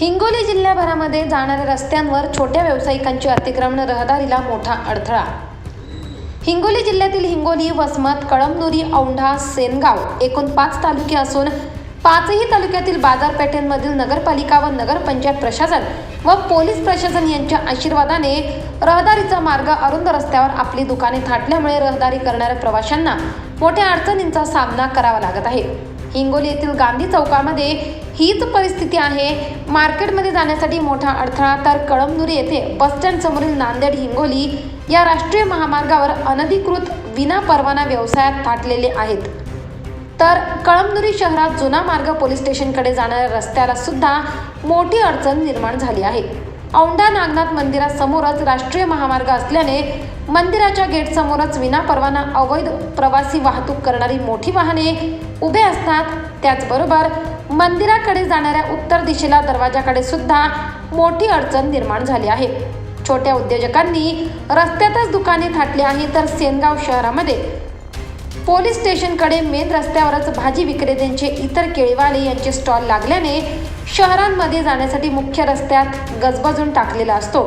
हिंगोली जिल्ह्याभरामध्ये जाणाऱ्या रस्त्यांवर छोट्या व्यावसायिकांची अतिक्रमण रहदारीला मोठा अडथळा. हिंगोली जिल्ह्यातील हिंगोली वसमत कळमनुरी औंढा सेनगाव एकूण पाच तालुके असून पाचही तालुक्यातील बाजारपेठेमधील नगरपालिका व नगरपंचायत प्रशासन व पोलीस प्रशासन यांच्या आशीर्वादाने रहदारीचा मार्ग अरुंद रस्त्यावर आपली दुकाने थाटल्यामुळे रहदारी करणाऱ्या प्रवाशांना मोठ्या अडचणींचा सामना करावा लागत आहे. हिंगोली येथील गांधी चौकामध्ये हीच परिस्थिती आहे. मार्केटमध्ये जाण्यासाठी मोठा अडथळा तर कळमनुरी येथे बसस्टँड समोरील नांदेड हिंगोली या राष्ट्रीय महामार्गावर अनधिकृत विना परवाना व्यवसायात थाटलेले आहेत. तर कळमनुरी शहरात जुना मार्ग पोलीस स्टेशनकडे जाणाऱ्या रस्त्याला सुद्धा मोठी अडचण निर्माण झाली आहे. औंढा नागनाथ मंदिरासमोरच राष्ट्रीय महामार्ग असल्याने मंदिराच्या गेटसमोरच विना परवाना अवैध प्रवासी वाहतूक करणारी मोठी वाहने उभे असतात. त्याचबरोबर मंदिराकडे जाणाऱ्या उत्तर दिशेला दरवाजाकडे सुद्धा मोठी अडचण निर्माण झाली आहे. छोट्या उद्योजकांनी रस्त्यातच दुकाने थाटली आहे तर सेनगाव शहरामध्ये पोलीस स्टेशनकडे मेन रस्त्यावरच भाजी विक्रेत्यांचे इतर केळीवाले यांचे स्टॉल लागल्याने शहरांमध्ये जाण्यासाठी मुख्य रस्त्यात गजबजून टाकलेला असतो.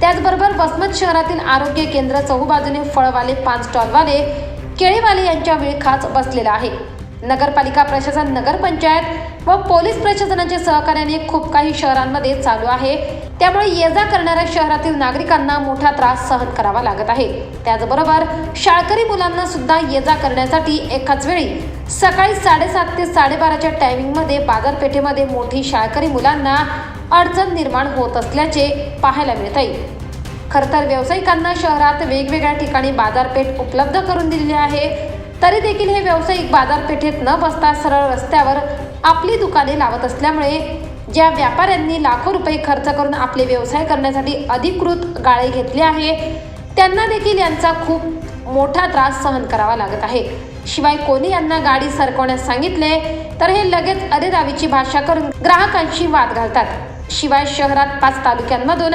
त्याचबरोबर वसमत शहरातील आरोग्य केंद्र चहूबाजूने फळवाले पान स्टॉलवाले केळीवाले यांच्या विळखाच बसलेला आहे. नगरपालिका प्रशासन नगरपंचायत व पोलीस प्रशासनाच्या सहकार्याने खूप काही शहरांमध्ये चालू आहे. त्यामुळे ये जा करणाऱ्या शहरातील नागरिकांना मोठा त्रास सहन करावा लागत आहे. त्याचबरोबर शाळकरी मुलांना सुद्धा ये जा करण्यासाठी एकाच वेळी सकाळी साडेसात ते साडेबाराच्या टायमिंगमध्ये बाजारपेठेमध्ये मोठी शाळकरी मुलांना अडचण निर्माण होत असल्याचे पाहायला मिळत आहे खरं तर व्यावसायिकांना शहरात वेगवेगळ्या ठिकाणी बाजारपेठ उपलब्ध करून दिलेली आहे. तरी देखील हे व्यावसायिक बाजारपेठेत न बसता सरळ रस्त्यावर आपली दुकाने लावत असल्यामुळे ज्या व्यापाऱ्यांनी लाखो रुपये खर्च करून आपले व्यवसाय करण्यासाठी अधिकृत गाळे घेतले आहे त्यांना देखील यांचा खूप मोठा त्रास सहन करावा लागत आहे. शिवाय कोणी यांना गाडी सरकवण्यास सांगितले तर हे लगेच अरेरावीची भाषा करून ग्राहकांशी वाद घालतात. शिवाय शहरात पाच तालुक्यांमधून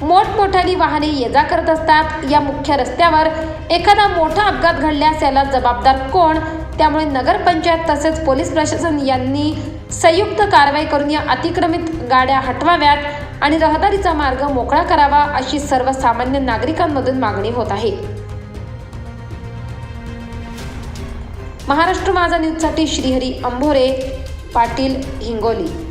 मोठमोठ्याली वाहने ये जा करत असतात. या मुख्य रस्त्यावर एखादा मोठा अपघात घडल्यास याला जबाबदार कोण? त्यामुळे नगरपंचायत तसेच पोलीस प्रशासन यांनी संयुक्त कारवाई करून या अतिक्रमित गाड्या हटवाव्यात आणि रहदारीचा मार्ग मोकळा करावा अशी सर्वसामान्य नागरिकांमधून मागणी होत आहे. महाराष्ट्र माझा न्यूजसाठी श्रीहरी अंभोरे पाटील हिंगोली.